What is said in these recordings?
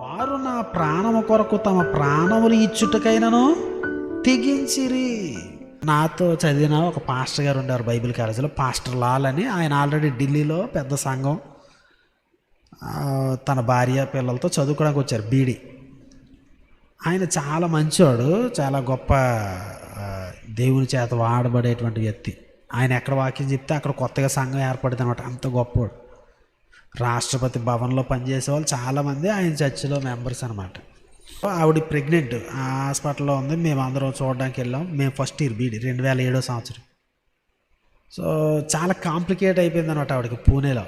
వారు నా ప్రాణము కొరకు తమ ప్రాణములు ఇచ్చుటకైనను తెగించిరి. నాతో చదివిన ఒక పాస్టర్ గారు ఉండారు బైబిల్ కాలేజీలో పాస్టర్ లాల్ అని. ఆయన ఆల్రెడీ ఢిల్లీలో పెద్ద సంఘం. తన భార్య పిల్లలతో చదువుకోవడానికి వచ్చారు బీడీ. ఆయన చాలా మంచివాడు చాలా గొప్ప దేవుని చేత వాడబడేటువంటి వ్యక్తి. ఆయన ఎక్కడ వాక్యం చెప్తే అక్కడ కొత్తగా సంఘం ఏర్పడింది అనమాట అంత గొప్పవాడు. రాష్ట్రపతి భవన్లో పనిచేసే వాళ్ళు చాలామంది ఆయన చర్చిలో మెంబర్స్ అనమాట ఆవిడ ప్రెగ్నెంట్ హాస్పిటల్లో ఉంది. మేము అందరం చూడడానికి వెళ్ళాం. మేము ఫస్ట్ ఇయర్ బీడీ రెండు వేల ఏడో సంవత్సరం. సో చాలా కాంప్లికేట్ అయిపోయింది అనమాట ఆవిడకి పూణేలో.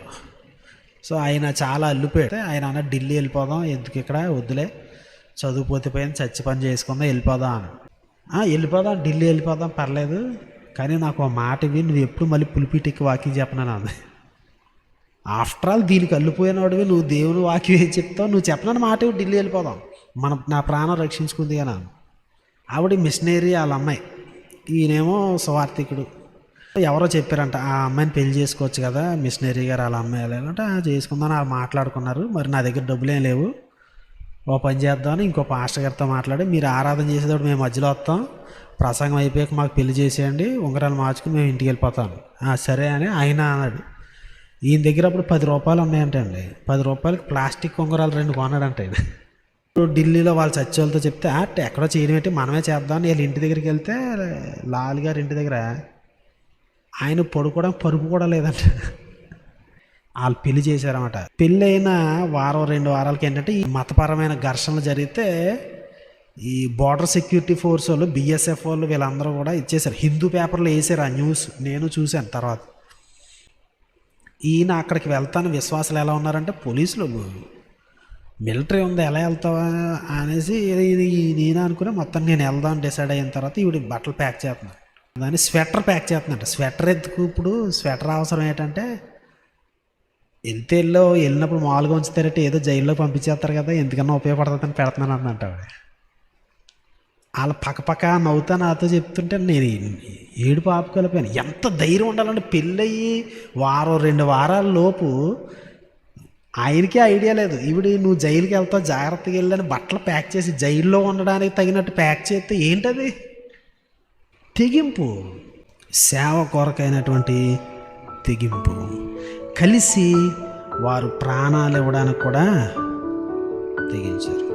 సో ఆయన చాలా అల్లిపోయాడు. ఆయన అన్న ఢిల్లీ వెళ్ళిపోదాం. ఎందుకు ఇక్కడ? వద్దులే. చదువుపోతే పోయిన చచ్చి పని చేసుకుందాం. వెళ్ళిపోదాం అని. వెళ్ళిపోదాం. ఢిల్లీ వెళ్ళిపోదాం. పర్లేదు. కానీ నాకు ఆ మాట విని. నువ్వు ఎప్పుడు మళ్ళీ పులిపిటికి వాకింగ్ చెప్పనని అంది ఆఫ్టర్ ఆల్ దీనికి అల్లిపోయినవాడివి. నువ్వు దేవుని వాక్యం ఏం చెప్తావు? నువ్వు చెప్పనని మాట ఢిల్లీ వెళ్ళిపోదాం. మన నా ప్రాణం రక్షించుకుంది అని ఆవిడ మిషనరీ వాళ్ళ అమ్మాయి. ఈయనేమో స్వార్థికుడు. ఎవరో చెప్పారంట ఆ అమ్మాయిని పెళ్ళి చేసుకోవచ్చు కదా మిషనరీ గారు వాళ్ళ అమ్మాయి అంటే చేసుకుందాం వాళ్ళు మాట్లాడుకున్నారు. మరి నా దగ్గర డబ్బులేం లేవు. ఓ పని చేద్దామని ఇంకో పాస్టర్ గారితో మాట్లాడి మీరు ఆరాధన చేసేటప్పుడు మేము మధ్యలో వస్తాం. ప్రసంగం అయిపోయాక మాకు పెళ్ళి చేసేయండి. ఉంగరాలు మార్చుకుని మేము ఇంటికి వెళ్ళిపోతాం. సరే అని ఆయన అన్నాడు. ఈయన దగ్గర అప్పుడు పది రూపాయలు ఉన్నాయంటండి. పది రూపాయలకి ప్లాస్టిక్ ఉంగరాలు రెండు కొన్నాడంట ఆయన ఇప్పుడు ఢిల్లీలో వాళ్ళు చచ్చే చెప్తే అట్ ఎక్కడో చేయడం ఏంటి? మనమే చేద్దాం. వీళ్ళ ఇంటి దగ్గరికి వెళ్తే లాల్ గారి ఇంటి దగ్గర ఆయన పడుకోవడం పరుపు కూడా లేదంట. వాళ్ళు పెళ్ళి చేశారన్నమాట. పెళ్ళి అయిన వారం రెండు వారాలకి ఏంటంటే ఈ మతపరమైన ఘర్షణలు జరిగితే ఈ బార్డర్ సెక్యూరిటీ ఫోర్స్ వాళ్ళు బిఎస్ఎఫ్ వాళ్ళు వీళ్ళందరూ కూడా ఇచ్చేసారు హిందూ పేపర్లో వేసారు ఆ న్యూస్ నేను చూశాను తర్వాత. ఈయన అక్కడికి వెళ్తాను. విశ్వాసాలు ఎలా ఉన్నారంటే పోలీసులు మిలిటరీ ఉంది ఎలా వెళ్తావా? అనేసి ఇది నేను అనుకుని మొత్తం నేను వెళ్దాం డిసైడ్ అయిన తర్వాత ఈవిడ బట్టలు ప్యాక్ చేస్తున్నాను. దాన్ని స్వెటర్ ప్యాక్ చేస్తుందంట స్వెటర్ ఎందుకు ఇప్పుడు? స్వెటర్ అవసరం ఏంటంటే వెళ్తే వెళ్ళో వెళ్ళినప్పుడు మామూలుగా ఉంచుతారంటే ఏదో జైల్లో పంపించేస్తారు కదా ఎందుకన్నా ఉపయోగపడుతుందని పెడుతున్నాను అందంట ఆవిడ. వాళ్ళ పక్కపక్క నవ్వుతా నాతో చెప్తుంటే నేను ఏడు పాపుకెళ్ళిపోయాను ఎంత ధైర్యం ఉండాలంటే పెళ్ళయి వారం రెండు వారాల లోపు ఆయనకే ఐడియా లేదు. ఇవిడు నువ్వు జైలుకి వెళ్తావు జాగ్రత్తగా వెళ్ళని బట్టలు ప్యాక్ చేసి జైల్లో ఉండడానికి తగినట్టు ప్యాక్ చేస్తే ఏంటది? తెగింపు. సేవ కొరకైనటువంటి తెగింపు. కలిసి వారు ప్రాణాలు ఇవ్వడానికి కూడా తెగించారు.